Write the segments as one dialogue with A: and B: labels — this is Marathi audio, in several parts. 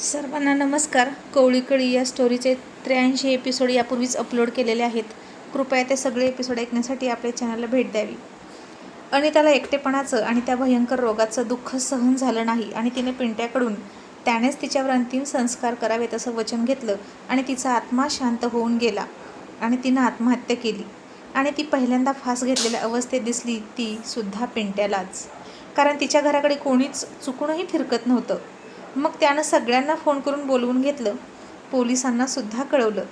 A: सर्वांना नमस्कार. कवळीकळी या स्टोरीचे त्र्याऐंशी एपिसोड यापूर्वीच अपलोड केलेले आहेत. कृपया ते सगळे एपिसोड ऐकण्यासाठी आपल्या चॅनलला भेट द्यावी. अनिताला एकटेपणाचं आणि त्या भयंकर रोगाचं दुःख सहन झालं नाही आणि तिने पिंट्याकडून त्यानेच तिच्यावर अंतिम संस्कार करावेत असं वचन घेतलं आणि तिचा आत्मा शांत होऊन गेला आणि तिनं आत्महत्या केली आणि ती पहिल्यांदा फास घेतलेल्या अवस्थेत दिसली ती सुद्धा पिंट्यालाच. कारण तिच्या घराकडे कोणीच चुकूनही फिरकत नव्हतं. मग त्यानं सगळ्यांना फोन करून बोलवून घेतलं. पोलिसांना सुद्धा कळवलं.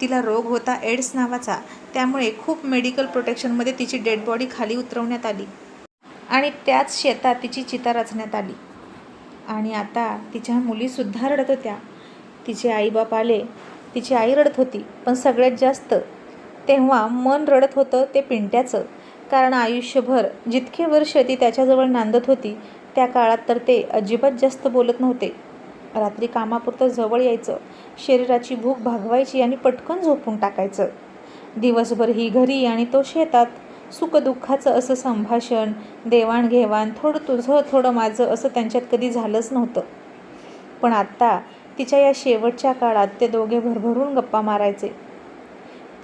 A: तिला रोग होता एड्स नावाचा. त्यामुळे खूप मेडिकल प्रोटेक्शनमध्ये तिची डेड बॉडी खाली उतरवण्यात आली. आणि त्याच शेतात तिची चिता रचण्यात आली. आणि आता तिच्या मुलीसुद्धा रडत होत्या. तिचे आईबाप आले. तिची आई रडत होती पण सगळ्यात जास्त तेव्हा मन रडत होतं ते पिंट्याचं. कारण आयुष्यभर जितके वर्ष ती त्याच्याजवळ नांदत होती त्या काळात तर ते अजिबात जास्त बोलत नव्हते. रात्री कामापुरतं जवळ यायचं. शरीराची भूक भागवायची आणि पटकन झोपून टाकायचं. दिवसभर ही घरी आणि तो शेतात. सुखदुःखाचं असं संभाषण देवाणघेवाण थोडं तुझं थोडं माझं असं त्यांच्यात कधी झालंच नव्हतं. पण आत्ता तिच्या या शेवटच्या काळात ते दोघे भरभरून गप्पा मारायचे.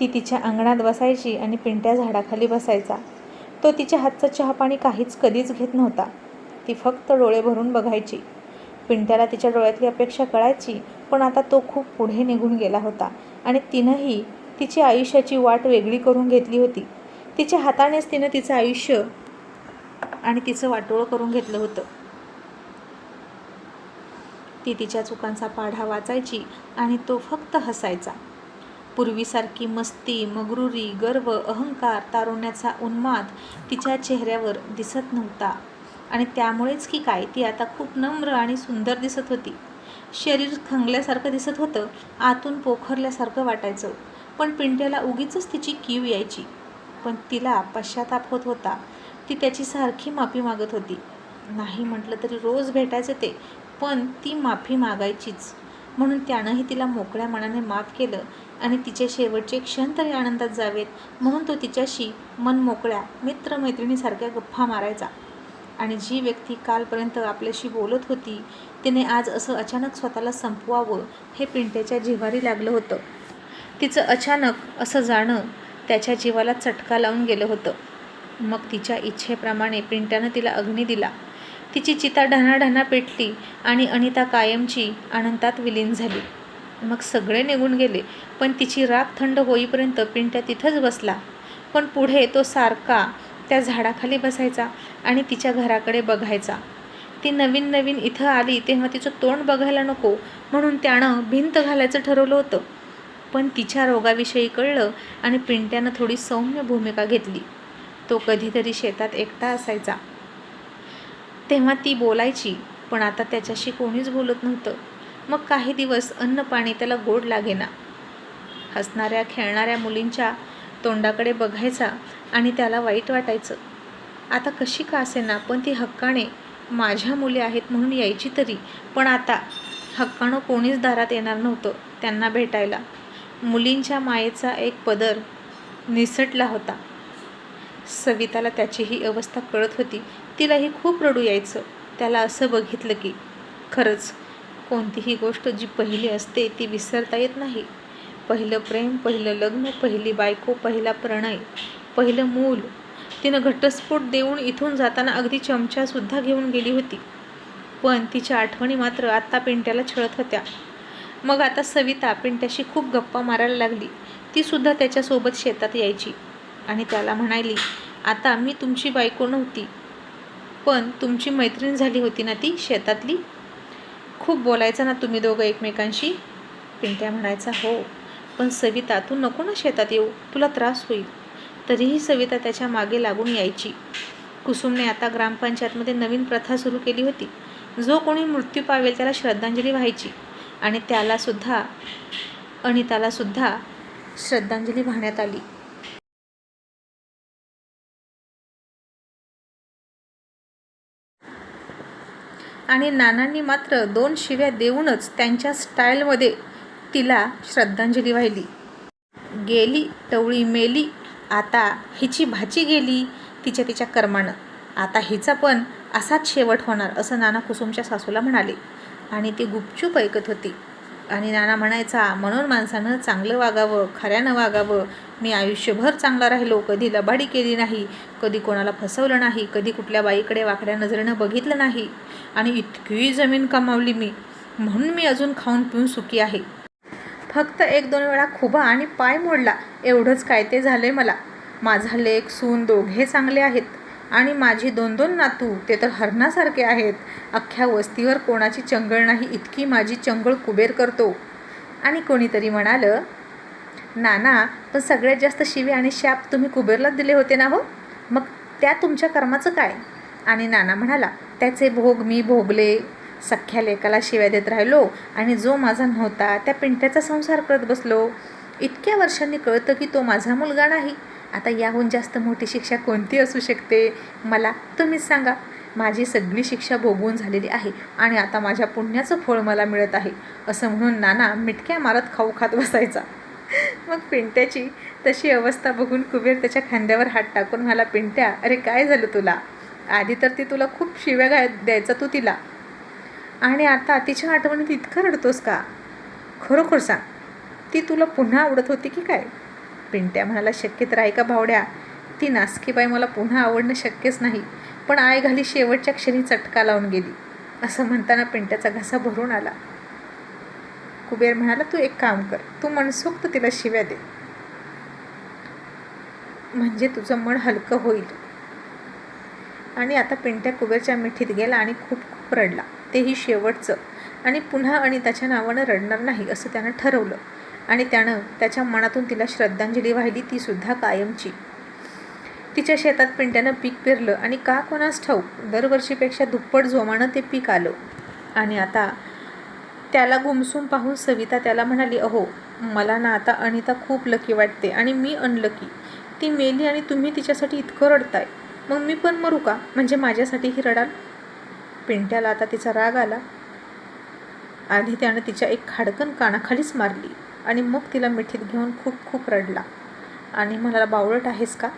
A: ती तिच्या अंगणात बसायची आणि पिंट्या झाडाखाली बसायचा. तो तिच्या हातचं चहापाणी काहीच कधीच घेत नव्हता. ती फक्त डोळे भरून बघायची. पिंट्याला तिच्या डोळ्यातली अपेक्षा कळायची पण आता तो खूप पुढे निघून गेला होता आणि तिनंही तिची आयुष्याची वाट वेगळी करून घेतली होती. तिच्या हातानेच तिनं तिचं आयुष्य आणि तिचं वाटोळं करून घेतलं होतं. ती तिच्या चुकांचा पाढा वाचायची आणि तो फक्त हसायचा. पूर्वीसारखी मस्ती मगरुरी गर्व अहंकार तारुण्याचा उन्माद तिच्या चेहऱ्यावर दिसत नव्हता. आणि त्यामुळेच की काय ती आता खूप नम्र आणि सुंदर दिसत होती. शरीर खंगल्यासारखं दिसत होतं आतून पोखरल्यासारखं वाटायचं. पण पिंट्याला उगीच तिची कीव यायची. पण तिला पश्चाताप होत होता. ती त्याची सारखी माफी मागत होती. नाही म्हटलं तरी रोज भेटायचं ते पण ती माफी मागायचीच. म्हणून त्यानंही तिला मोकळ्या मनाने माफ केलं आणि तिचे शेवटचे क्षण तरी आनंदात जावेत म्हणून तो तिच्याशी मन मोकळ्या मित्रमैत्रिणीसारख्या गप्पा मारायचा. आणि जी व्यक्ती कालपर्यंत आपल्याशी बोलत होती तिने आज असं अचानक स्वतःला संपवावं हे पिंट्याच्या जिव्हारी लागलं होतं. तिचं अचानक असं जाणं त्याच्या जीवाला चटका लावून गेलं होतं. मग तिच्या इच्छेप्रमाणे पिंट्यानं तिला अग्नी दिला. तिची चिता ढणाढणा पेटली आणि अनिता कायमची आनंदात विलीन झाली. मग सगळे निघून गेले पण तिची राख थंड होईपर्यंत पिंट्या तिथंच बसला. पण पुढे तो सारखा त्या झाडाखाली बसायचा आणि तिच्या घराकडे बघायचा. ती नवीन नवीन इथं आली तेव्हा तिचं तोंड बघायला नको म्हणून त्यानं भिंत घालायचं ठरवलं होतं. पण तिच्या रोगाविषयी कळलं आणि पिंट्यानं थोडी सौम्य भूमिका घेतली. तो कधीतरी शेतात एकटा असायचा. तेव्हा ती बोलायची पण आता त्याच्याशी कोणीच बोलत नव्हतं. मग काही दिवस अन्न पाणी त्याला गोड लागेना. हसणाऱ्या खेळणाऱ्या मुलींच्या तोंडाकडे बघायचा आणि त्याला वाईट वाटायचं. आता कशी का असेना? पण ती हक्काने माझ्या मुले आहेत म्हणून यायची तरी. पण आता हक्कानं कोणीच दारात येणार नव्हतं त्यांना भेटायला. मुलींच्या मायेचा एक पदर निसटला होता. सविताला त्याची ही अवस्था कळत होती. तिलाही खूप रडू यायचं. त्याला असं बघितलं की खरंच कोणतीही गोष्ट जी पहिली असते ती विसरता येत नाही. पहिलं प्रेम पहिलं लग्न पहिली बायको पहिला प्रणय पहिलं मूल तिनं घटस्फोट देऊन इथून जाताना अगदी चमचासुद्धा घेऊन गेली होती. पण तिच्या आठवणी मात्र आत्ता पिंट्याला छळत होत्या. मग आता सविता पिंट्याशी खूप गप्पा मारायला लागली. तीसुद्धा त्याच्यासोबत शेतात यायची आणि त्याला म्हणायली आता मी तुमची बायको नव्हती पण तुमची मैत्रीण झाली होती ना ती शेतातली? खूप बोलायचं ना तुम्ही दोघं एकमेकांशी? पिंट्या म्हणायचा हो पण सविता तू नको ना शेतात येऊ तुला त्रास होईल. तरीही सविता त्याच्यामागे लागून यायची. कुसुमने आता ग्रामपंचायतमध्ये नवीन प्रथा सुरू केली होती. जो कोणी मृत्यू पावेल त्याला श्रद्धांजली व्हायची आणि त्यालासुद्धा अनितालासुद्धा श्रद्धांजली वाहण्यात आली. आणि नानांनी मात्र दोन शिव्या देऊनच त्यांच्या स्टाईलमध्ये तिला श्रद्धांजली वाहिली. गेली टवळी मेली आता हिची भाची गेली तिच्या तिच्या कर्मानं. आता हिचा पण असाच शेवट होणार असं नाना कुसुमच्या सासूला म्हणाले. आणि ती गुपचूप ऐकत होती. आणि नाना म्हणायचा म्हणून माणसानं चांगलं वागावं खऱ्यानं वागावं. मी आयुष्यभर चांगला राहिलो कधी लबाडी केली नाही कधी कोणाला फसवलं नाही कधी कुठल्या बाईकडे वाकड्या नजरेनं बघितलं नाही. आणि इतकी जमीन कमावली मी. म्हणून मी अजून खाऊन पिऊन सुखी आहे. फक्त एक दोन वेळा खुबा आणि पाय मोडला. एवढंच काय ते झालंय मला. माझा लेख सून दोघे चांगले आहेत. आणि माझी दोन दोन नातू ते तर हरणासारखे आहेत. अख्ख्या वस्तीवर कोणाची चंगळ नाही इतकी माझी चंगळ कुबेर करतो. आणि कोणीतरी म्हणालं नाना पण सगळ्यात जास्त शिवे आणि शाप तुम्ही कुबेरलाच दिले होते ना हो? मग त्या तुमच्या कर्माचं काय? आणि नाना म्हणाला त्याचे भोग मी भोगले. सख्ख्या लेकाला शिव्या देत राहिलो आणि जो माझा नव्हता त्या पिंट्याचा संसार करत बसलो. इतक्या वर्षांनी कळतं की तो माझा मुलगा नाही. आता याहून जास्त मोठी शिक्षा कोणती असू शकते? मला तुम्हीच सांगा. माझी सगळी शिक्षा भोगवून झालेली आहे आणि आता माझ्या पुण्याचं फळ मला मिळत आहे असं म्हणून नाना मिटक्या मारत खाऊ खात बसायचा. मग पिंट्याची तशी अवस्था बघून कुबेर त्याच्या खांद्यावर हात टाकून मला पिंट्या अरे काय झालं तुला? आधी तर ती तुला खूप शिव्या गाय द्यायचा तू तिला. आणि आता तिच्या आठवणीत इतकं रडतोस का? खरोखर सांग. ती तुला पुन्हा आवडत होती की काय? पिंट्या म्हणाला शक्य तर आहे का भावड्या? ती नासकीबाई मला पुन्हा आवडणं शक्यच नाही पण आय घाली शेवटच्या क्षणी चटका लावून गेली. असं म्हणताना पिंट्याचा घसा भरून आला. कुबेर म्हणाला तू एक काम कर तू मनसोक्त तिला शिव्या दे. म्हणजे तुझं मन हलकं होईल. आणि आता पिंट्या कुबेरच्या मिठीत गेला आणि खूप खूप रडला. तेही शेवटचं. आणि पुन्हा अनिताच्या नावानं रडणार नाही असं त्यानं ठरवलं. आणि त्यानं त्याच्या मनातून तिला श्रद्धांजली वाहिली ती सुद्धा कायमची. तिच्या शेतात पिंट्यानं पीक पेरलं आणि का कोणास ठाऊक दरवर्षीपेक्षा दुप्पट जोमानं ते पीक आलं. आणि आता त्याला गुमसून पाहून सविता त्याला म्हणाली अहो मला ना आता अनिता खूप लकी वाटते आणि मी अनलकी ती मेली आणि तुम्ही तिच्यासाठी इतकं रडताय. मग मी पण मरू का? म्हणजे माझ्यासाठीही रडाल? पिंट्याला आता तिचा राग आला. आधी त्यानं तिच्या एक खाडकन कानाखालीच मारली आणि मग तिला मिठीत घेऊन खूप खूप रडला. आणि म्हणाला बावळट आहेस का?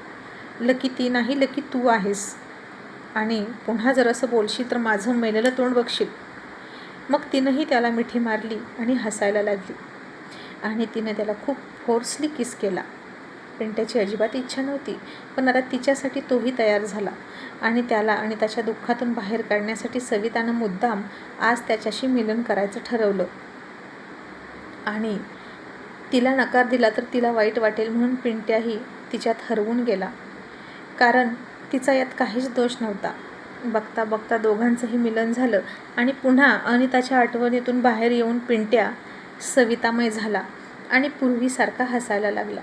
A: लकी ती नाही लकी तू आहेस. आणि पुन्हा जर असं बोलशील तर माझं मेलेलं तोंड बघशील. मग तिनंही त्याला मिठी मारली आणि हसायला लागली. आणि तिने त्याला खूप फोर्सली किस केला. पिंट्याची अजिबात इच्छा नव्हती पण आता तिच्यासाठी तोही तयार झाला आणि त्याला आणि त्याच्या दुःखातून बाहेर काढण्यासाठी सवितानं मुद्दाम आज त्याच्याशी मिलन करायचं ठरवलं. आणि तिला नकार दिला तर तिला वाईट वाटेल म्हणून पिंट्याही तिच्यात हरवून गेला. कारण तिचा यात काहीच दोष नव्हता. बघता बघता दोघांचंही मिलन झालं आणि पुन्हा अनिताच्या आठवणीतून बाहेर येऊन पिंट्या सवितामय झाला आणि पूर्वीसारखा हसायला लागला.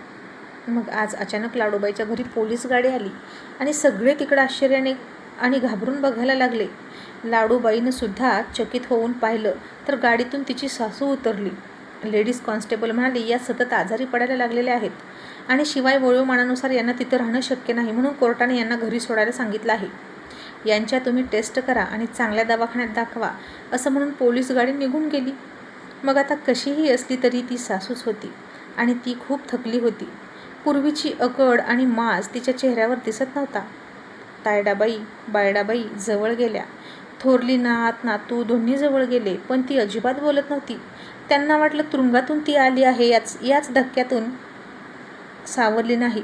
A: मग आज अचानक लाडोबाईच्या घरी पोलीस गाडी आली आणि सगळे तिकडं आश्चर्याने आणि घाबरून बघायला लागले. लाडूबाईनं सुद्धा चकित होऊन पाहिलं तर गाडीतून तिची सासू उतरली. लेडीज कॉन्स्टेबल म्हणाली या सतत आजारी पडायला लागलेल्या आहेत आणि शिवाय वयोमानानुसार यांना तिथं राहणं शक्य नाही म्हणून कोर्टाने यांना घरी सोडायला सांगितलं आहे. यांच्या तुम्ही टेस्ट करा आणि चांगल्या दवाखान्यात दाखवा असं म्हणून पोलीस गाडी निघून गेली. मग आता कशीही असली तरी ती सासूच होती आणि ती खूप थकली होती. पूर्वीची अकड आणि मास तिच्या चेहऱ्यावर दिसत नव्हता. तायडाबाई बायडाबाई जवळ गेल्या. थोरली नात नातू दोन्ही जवळ गेले पण ती अजिबात बोलत नव्हती. त्यांना वाटलं तुरुंगातून ती आली आहे याच याच धक्क्यातून सावरली नाही.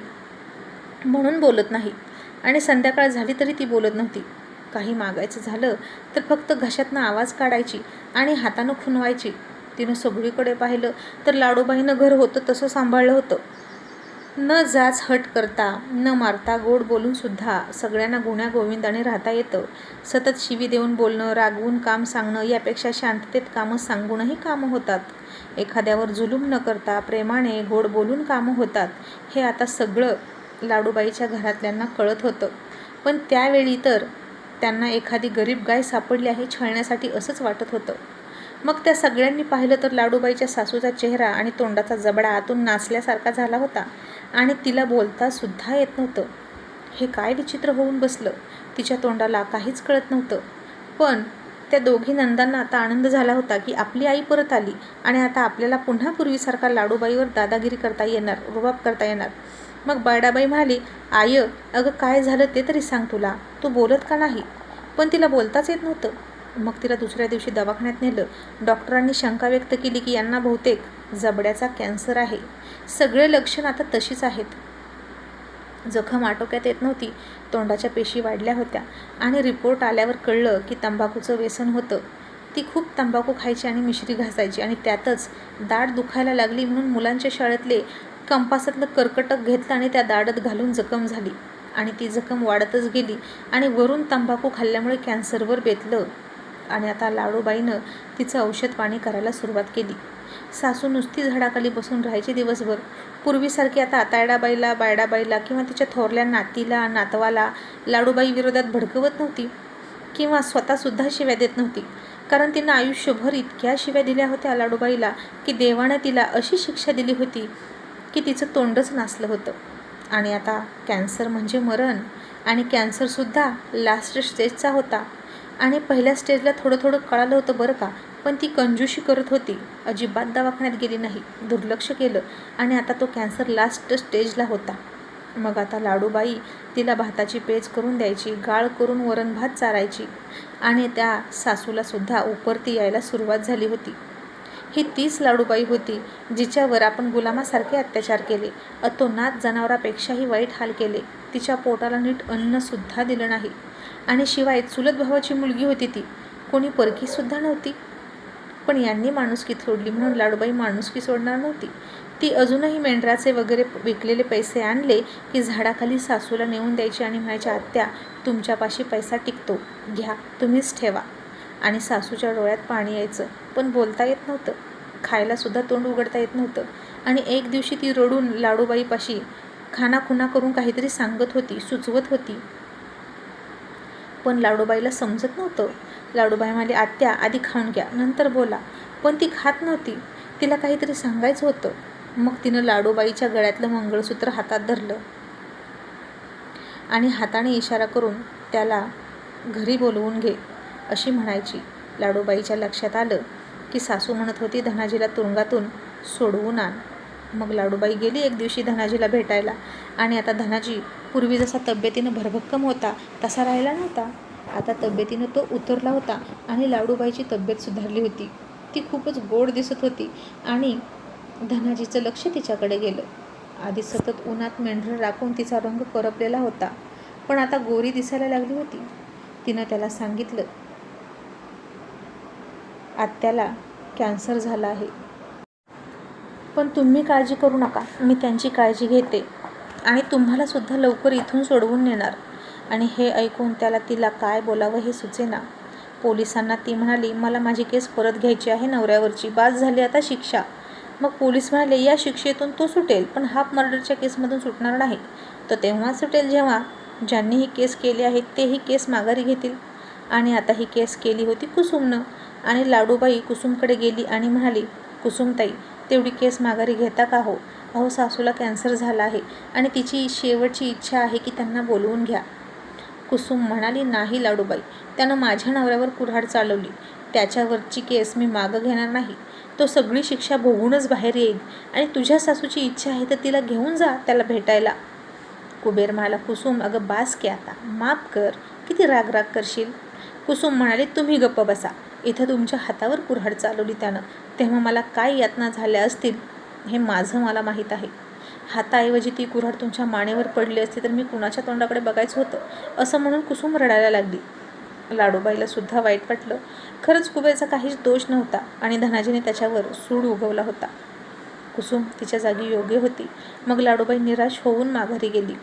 A: म्हणून बोलत नाही. आणि संध्याकाळ झाली तरी ती बोलत नव्हती. काही मागायचं झालं तर फक्त घशातनं आवाज काढायची आणि हातानं खुनवायची तिनं सगळीकडे पाहिलं तर लाडोबाईनं घर होतं तसं सांभाळलं होतं. न जाच हट करता न मारता गोड बोलून सुद्धा सगळ्यांना गुण्या गोविंदाने राहता येतं. सतत शिवी देऊन बोलणं रागवून काम सांगणं यापेक्षा शांततेत कामं सांगूनही कामं होतात. एखाद्यावर जुलूम न करता प्रेमाने गोड बोलून कामं होतात हे आता सगळं लाडूबाईच्या घरातल्यांना कळत होतं. पण त्यावेळी तर त्यांना एखादी गरीब गाय सापडली आहे छळण्यासाठी असंच वाटत होतं. मग त्या सगळ्यांनी पाहिलं तर लाडूबाईच्या सासूचा चेहरा आणि तोंडाचा जबडा आतून नाचल्यासारखा झाला होता. आणि तिला बोलता सुद्धा येत नव्हतं. हे काय विचित्र होऊन बसलं? तिच्या तोंडाला काहीच कळत नव्हतं. पण त्या दोघी नंदांना आता आनंद झाला होता की आपली आई परत आली आणि आता आपल्याला पुन्हा पूर्वीसारखा लाडूबाईवर दादागिरी करता येणार रुबाब करता येणार. मग बायडाबाई म्हणाली आय अगं काय झालं ते तरी सांग तुला. तू बोलत का नाही? पण तिला बोलताच येत नव्हतं. मग तिला दुसऱ्या दिवशी दवाखान्यात नेलं. डॉक्टरांनी शंका व्यक्त केली की यांना बहुतेक जबड्याचा कॅन्सर आहे. सगळे लक्षण आता तशीच आहेत. जखम आटोक्यात येत नव्हती. तोंडाच्या पेशी वाढल्या होत्या. आणि रिपोर्ट आल्यावर कळलं की तंबाखूचं व्यसन होतं. ती खूप तंबाखू खायची आणि मिश्री घासायची आणि त्यातच दाढ दुखायला लागली म्हणून मुलांच्या शाळेतले कंपासातलं कर्कटक घेतलं आणि त्या दाढत घालून जखम झाली. आणि ती जखम वाढतच गेली आणि वरून तंबाखू खाल्ल्यामुळे कॅन्सरवर बेतलं. आणि आता लाडूबाईनं तिचं औषध पाणी करायला सुरुवात केली. सासू नुसती झाडाखाली बसून राहायची दिवसभर. पूर्वीसारखी आता आतायडाबाईला बायडाबाईला किंवा तिच्या थोरल्या नातीला नातवाला लाडूबाई विरोधात भडकवत नव्हती किंवा स्वतःसुद्धा शिव्या देत नव्हती. कारण तिनं आयुष्यभर इतक्या शिव्या दिल्या होत्या लाडूबाईला की देवानं तिला अशी शिक्षा दिली होती की तिचं तोंडच नासलं होतं. आणि आता कॅन्सर म्हणजे मरण आणि कॅन्सरसुद्धा लास्ट स्टेजचा होता. आणि पहिल्या स्टेजला थोडं थोडं कळालं होतं बरं का पण ती कंजूशी करत होती. अजिबात दवाखान्यात गेली नाही. दुर्लक्ष केलं आणि आता तो कॅन्सर लास्ट स्टेजला होता. मग आता लाडूबाई तिला भाताची पेज करून द्यायची गाळ करून वरण भात चारायची आणि त्या सासूलासुद्धा उपरती यायला सुरुवात झाली होती. ही तीच लाडूबाई होती जिच्यावर आपण गुलामासारखे अत्याचार केले. अतोनात जनावरापेक्षाही वाईट हाल केले. तिच्या पोटाला नीट अन्नसुद्धा दिलं नाही. आणि शिवाय चुलत भावाची मुलगी होती ती कोणी परकीसुद्धा नव्हती. पण यांनी माणुसकी सोडली म्हणून लाडूबाई माणुसकी सोडणार नव्हती. ती अजूनही मेंढराचे वगैरे विकलेले पैसे आणले की झाडाखाली सासूला नेऊन द्यायची आणि म्हणायच्या आत्या तुमच्यापाशी पैसा टिकतो. घ्या तुम्हीच ठेवा. आणि सासूच्या डोळ्यात पाणी यायचं पण बोलता येत नव्हतं. खायलासुद्धा तोंड उघडता येत नव्हतं. आणि एक दिवशी ती रडून लाडूबाईपाशी खानाखुना करून काहीतरी सांगत होती सुचवत होती. पण लाडूबाईला समजत नव्हतं. लाडूबाई म्हणाली आत्या आधी खाऊन घ्या नंतर बोला. पण ती खात नव्हती. तिला काहीतरी सांगायचं होतं. मग तिनं लाडूबाईच्या गळ्यातलं मंगळसूत्र हातात धरलं आणि हाताने इशारा करून त्याला घरी बोलवून घे अशी म्हणायची. लाडूबाईच्या लक्षात आलं की सासू म्हणत होती धनाजीला तुरुंगातून सोडवून आण. मग लाडूबाई गेली एक दिवशी धनाजीला भेटायला आणि आता धनाजी पूर्वी जसा तब्येतीनं भरभक्कम होता तसा राहिला नव्हता. आता तब्येतीनं तो उतरला होता आणि लाडूबाईची तब्येत सुधारली होती. ती खूपच गोड दिसत होती आणि धनाजीचं लक्ष तिच्याकडे गेलं. आधी सतत उन्हात मेंढरं राखून तिचा रंग करपलेला होता पण आता गोरी दिसायला लागली होती. तिनं त्याला सांगितलं आत्याला कॅन्सर झाला आहे. पण तुम्ही काळजी करू नका मी त्यांची काळजी घेते. आणि तुम्हालासुद्धा लवकर इथून सोडवून नेणार. आणि हे ऐकून त्याला तिला काय बोलावं हे सुचेना. पोलिसांना ती म्हणाली मला माझी केस परत घ्यायची आहे नवऱ्यावरची. बाद झाली आता शिक्षा. मग पोलीस म्हणाले या शिक्षेतून तो सुटेल पण हाफ मर्डरच्या केसमधून सुटणार नाही. तर तेव्हा सुटेल जेव्हा ज्यांनी ही केस केली आहे तेही केस माघारी घेतील. आणि आता ही केस केली होती कुसुमनं. आणि लाडूबाई कुसुमकडे गेली आणि म्हणाली कुसुमताई तेवढी केस माघारी घेता का हो? अहो सासूला कॅन्सर झाला आहे आणि तिची शेवटची इच्छा आहे की त्यांना बोलवून घ्या. कुसुम म्हणाली नाही लाडूबाई. त्यानं माझ्या नवऱ्यावर कुऱ्हाड चालवली. त्याच्यावरची केस मी मागं घेणार नाही. तो सगळी शिक्षा भोगूनच बाहेर येईल आणि तुझ्या सासूची इच्छा आहे तर तिला घेऊन जा त्याला भेटायला. कुबेर म्हणाला कुसुम अगं बास की आता. माफ कर. किती राग राग करशील? कुसुम म्हणाले तुम्ही गप्प बसा. इथं तुमच्या हातावर कुऱ्हाड चालवली त्यानं. तेव्हा मला काय यातना झाल्या असतील? हे माझं मला माहीत आहे. हाताऐवजी ती कुऱ्हाड तुमच्या मानेवर पडली असती तर मी कुणाच्या तोंडाकडे बघायचं होतं? असं म्हणून कुसुम रडायला लागली. लाडूबाईला सुद्धा वाईट वाटलं. खरंच कुबेरचा काहीच दोष नव्हता आणि धनाजीने त्याच्यावर सूड उगवला होता. कुसुम तिच्या जागी योग्य होती. मग लाडूबाई निराश होऊन माघारी गेली.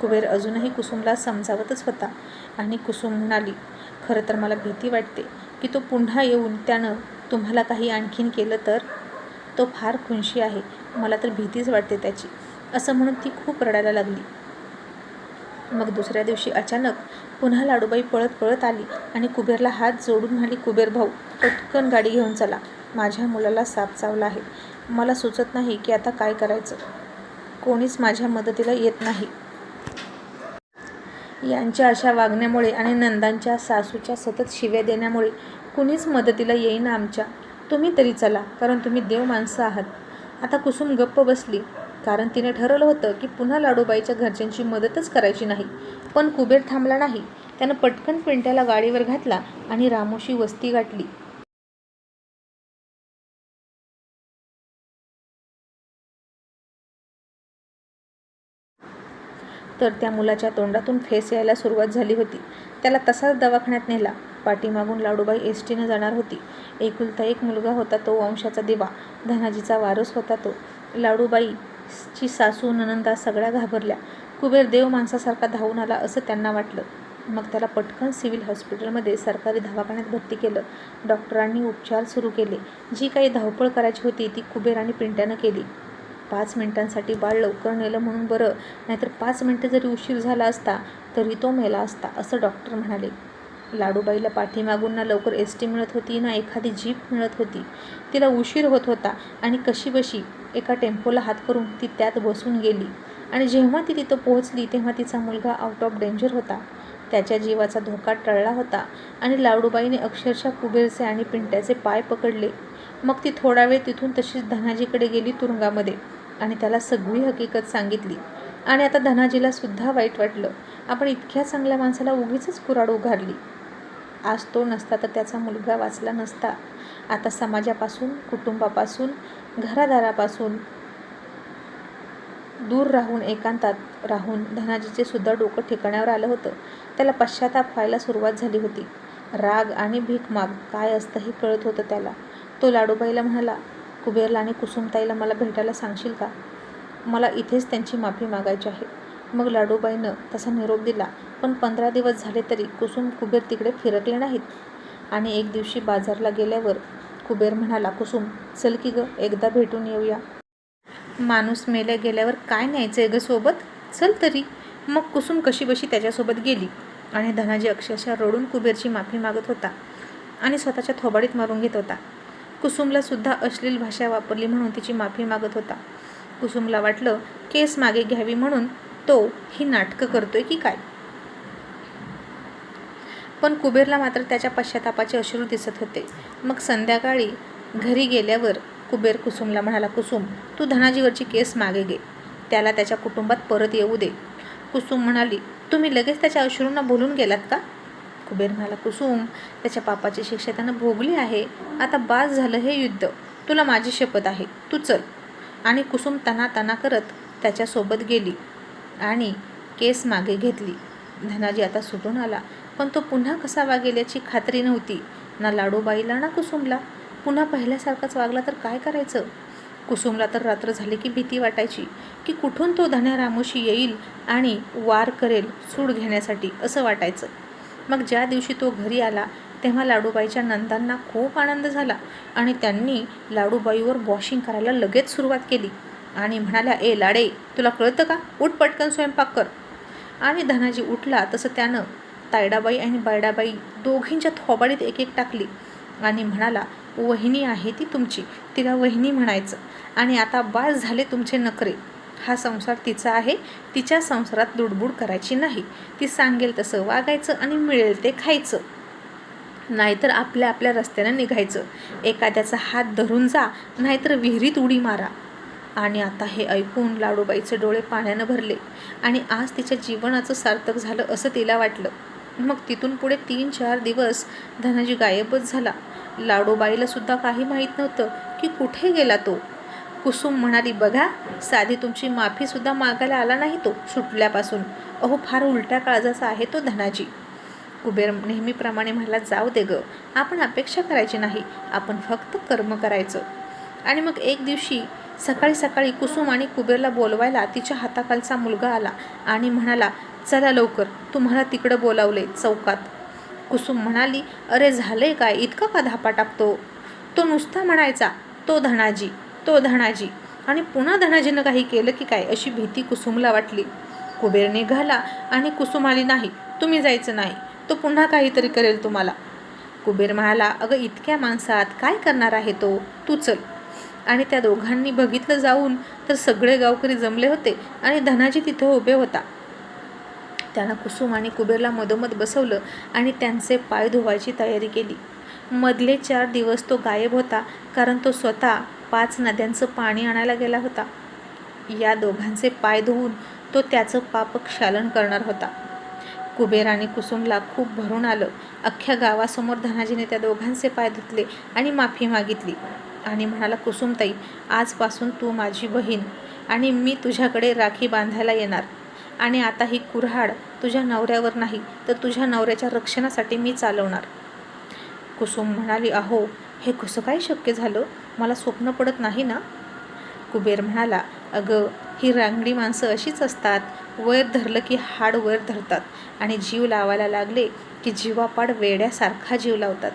A: कुबेर अजूनही कुसुमला समजावतच होता आणि कुसुम म्हणाली खरं तर मला भीती वाटते की तो पुन्हा येऊन त्यानं तुम्हाला काही आणखीन केलं तर तो फार खुनशी आहे. मला तर भीतीच वाटते त्याची. असं म्हणून ती खूप रडायला लागली. मग दुसऱ्या दिवशी अचानक पुन्हा लाडूबाई पळत पळत आली आणि कुबेरला हात जोडून म्हणाली कुबेर भाऊ पटकन गाडी घेऊन चला. माझ्या मुलाला साप चावला आहे. मला सुचत नाही की आता काय करायचं. कोणीच माझ्या मदतीला येत नाही. यांच्या अशा वागण्यामुळे आणि नंदांच्या सासूच्या सतत शिव्या देण्यामुळे कुणीच मदतीला येईना आमच्या. तुम्ही तरी चला कारण तुम्ही देव माणसं आहात. आता कुसुम गप्प बसली. कारण तिने ठरवलं होतं की पुन्हा लाडूबाईच्या घरच्यांची मदतच करायची नाही. पण कुबेर थांबला नाही. त्यानं पटकन पिंट्याला गाडीवर घातला आणि रामोशी वस्ती गाठली. तर त्या मुलाच्या तोंडातून फेस यायला सुरुवात झाली होती. त्याला तसाच दवाखान्यात नेला. पाठीमागून लाडूबाई एस टीनं जाणार होती. एकुलता एक मुलगा होता तो वंशाचा दिवा. धनाजीचा वारस होता तो. लाडूबाईची सासू ननंदा सगळ्या घाबरल्या. कुबेर देव माणसासारखा धावून आला असं त्यांना वाटलं. मग त्याला पटकन सिव्हिल हॉस्पिटलमध्ये सरकारी दवाखान्यात भरती केलं. डॉक्टरांनी उपचार सुरू केले. जी काही धावपळ करायची होती ती कुबेर आणि पिंट्यानं केली. पाच मिनिटांसाठी बाळ लवकर नेलं म्हणून बरं. नाहीतर पाच मिनटं जरी उशीर झाला असता तरी तो मेला असता असं डॉक्टर म्हणाले. लाडूबाईला पाठीमागून ना लवकर एस टी मिळत होती ना एखादी जीप मिळत होती. तिला उशीर होत होता आणि कशीबशी एका टेम्पोला हात करून ती त्यात बसून गेली. आणि जेव्हा ती तिथं पोहोचली तेव्हा तिचा मुलगा आउट ऑफ डेंजर होता. त्याच्या जीवाचा धोका टळला होता आणि लाडूबाईने अक्षरशः कुबेरचे आणि पिंट्याचे पाय पकडले. मग ती थोडा वेळ तिथून तशीच धनाजीकडे गेली तुरुंगामध्ये आणि त्याला सगळी हकीकत सांगितली. आणि आता धनाजीला सुद्धा वाईट वाटलं. आपण इतक्या चांगल्या माणसाला उगीच कुराड उघारली. आज तो नसता तर त्याचा मुलगा वाचला नसता. आता समाजापासून कुटुंबापासून घरादारापासून दूर राहून एकांतात राहून धनाजीचे सुद्धा डोकं ठिकाण्यावर आलं होतं. त्याला पश्चाताप व्हायला सुरुवात झाली होती. राग आणि भीक माग काय असतं हे कळत होतं त्याला. तो लाडूबाईला म्हणाला कुबेरला आणि कुसुमताईला मला भेटायला सांगशील का? मला इथेच त्यांची माफी मागायची आहे. मग लाडूबाईनं तसा निरोप दिला पण पंधरा दिवस झाले तरी कुसुम कुबेर तिकडे फिरकले नाहीत. आणि एक दिवशी बाजारला गेल्यावर कुबेर म्हणाला कुसुम चल की ग एकदा भेटून येऊया. माणूस मेल्या गेल्यावर काय न्यायचं आहे ग सोबत? चल तरी. मग कुसुम कशी बशी त्याच्यासोबत गेली? आणि धनाजी अक्षरशः रडून कुबेरची माफी मागत होता आणि स्वतःच्या थोबाडीत मारून घेत होता. कुसुमला सुद्धा अश्लील भाषा वापरली म्हणून तिची माफी मागत होता. कुसुमला वाटलं केस मागे घ्यावी म्हणून तो ही नाटकं करतोय की काय? पण कुबेरला मात्र त्याच्या पश्चातापाचे अश्रू दिसत होते. मग संध्याकाळी घरी गेल्यावर कुबेर कुसुमला म्हणाला कुसुम तू धनाजीवरची केस मागे घे. त्याला त्याच्या कुटुंबात परत येऊ दे. कुसुम म्हणाली तुम्ही लगेच त्याच्या अश्रूंना बोलून गेलात का? कुबेर म्हणाला कुसुम त्याच्या पापाची शिक्षा त्यानं भोगली आहे. आता बास झालं हे युद्ध. तुला माझी शपथ आहे. तू चल. आणि कुसुम तना तना करत त्याच्यासोबत गेली आणि केस मागे घेतली. धनाजी आता सुटून आला पण तो पुन्हा कसा वागेल याची खात्री नव्हती. ना लाडूबाईला ना कुसुमला. पुन्हा पहिल्यासारखाच वागला तर काय करायचं? कुसुमला तर रात्र झाली की भीती वाटायची की कुठून तो धन्या रामोशी येईल आणि वार करेल सूड घेण्यासाठी असं वाटायचं. मग ज्या दिवशी तो घरी आला तेव्हा लाडूबाईच्या नंदांना खूप आनंद झाला आणि त्यांनी लाडूबाईवर वॉशिंग करायला लगेच सुरुवात केली. आणि म्हणाल्या ए लाडे तुला कळतं का? उठ पटकन स्वयंपाक कर. आणि धनाजी उठला तसं त्यानं तायडाबाई आणि बायडाबाई दोघींच्या थोबाडीत एक एक टाकली. आणि म्हणाला वहिनी आहे ती तुमची तिला वहिनी म्हणायचं. आणि आता बास झाले तुमचे नखरे. हा संसार तिचा आहे तिच्या संसारात लुडबुड करायची नाही. ती सांगेल तसं वागायचं आणि मिळेल ते खायचं. नाहीतर आपल्या आपल्या रस्त्यानं निघायचं. एखाद्याचा हात धरून जा नाहीतर विहिरीत उडी मारा. आणि आता हे ऐकून लाडूबाईचे डोळे पाण्यानं भरले आणि आज तिच्या जीवनाचं सार्थक झालं असं तिला वाटलं. मग तिथून पुढे तीन चार दिवस धनाजी गायबच झाला. लाडूबाईला सुद्धा काही माहीत नव्हतं की कुठे गेला तो. कुसुम म्हणाली बघा साधी तुमची माफीसुद्धा मागायला आला नाही तो सुटल्यापासून. अहो फार उलट्या काळजाचा आहे तो धनाजी. कुबेर नेहमीप्रमाणे म्हणला जाऊ दे ग आपण अपेक्षा करायची नाही आपण फक्त कर्म करायचं. आणि मग एक दिवशी सकाळी सकाळी कुसुम आणि कुबेरला बोलवायला तिच्या हाताखालचा मुलगा आला आणि म्हणाला चला लवकर तुम्हाला तिकडं बोलावले चौकात. कुसुम म्हणाली अरे झाले काय? इतका का धापा टाकतो? तो नुसता म्हणायचा तो धनाजी तो धनाजी. आणि पुन्हा धनाजीनं काही केलं की काय? अशी भीती कुसुमला वाटली. कुबेर निघाला आणि कुसुम आली नाही तुम्ही जायचं नाही. तो पुन्हा काहीतरी करेल तुम्हाला. कुबेर म्हणाला अगं इतक्या माणसात काय करणार आहे तो? तू चल. आणि त्या दोघांनी बघितलं जाऊन तर सगळे गावकरी जमले होते आणि धनाजी तिथं उभे होता. त्यानं कुसुम आणि कुबेरला मधोमध बसवलं आणि त्यांचे पाय धुवायची तयारी केली. मधले चार दिवस तो गायब होता कारण तो स्वतः पाच नद्यांचं पाणी आणायला गेला होता. या दोघांचे पाय धुवून तो त्याचं पाप क्षालन करणार होता. कुबेर आणि कुसुमला खूप भरून आलं. अख्ख्या गावासमोर धनाजीने त्या दोघांचे पाय धुतले आणि माफी मागितली. आणि म्हणाला कुसुमताई आजपासून तू माझी बहीण आणि मी तुझ्याकडे राखी बांधायला येणार. आणि आता ही कुऱ्हाड तुझ्या नवऱ्यावर नाही तर तुझ्या नवऱ्याच्या रक्षणासाठी मी चालवणार. कुसुम म्हणाली अहो हे कसं काय शक्य झालं? मला स्वप्न पडत नाही ना? कुबेर म्हणाला अगं ही रांगडी माणसं अशीच असतात. वैर धरलं की हाड वैर धरतात आणि जीव लावायला लागले की जीवापाड वेड्यासारखा जीव लावतात.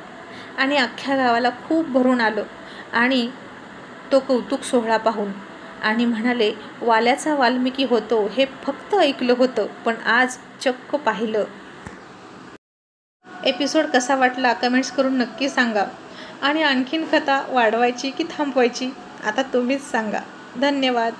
A: आणि अख्ख्या गावाला खूप भरून आलं आणि तो कौतुक सोहळा पाहून. आणि म्हणाले वाल्याचा वाल्मिकी होतो हे फक्त ऐकलं होतं पण आज चक्क पाहिलं. एपिसोड कसा वाटला कमेंट्स करून नक्की सांगा. आणि आणखीन कथा वाढवायची की थांबवायची? आता तुम्हीच सांगा. धन्यवाद.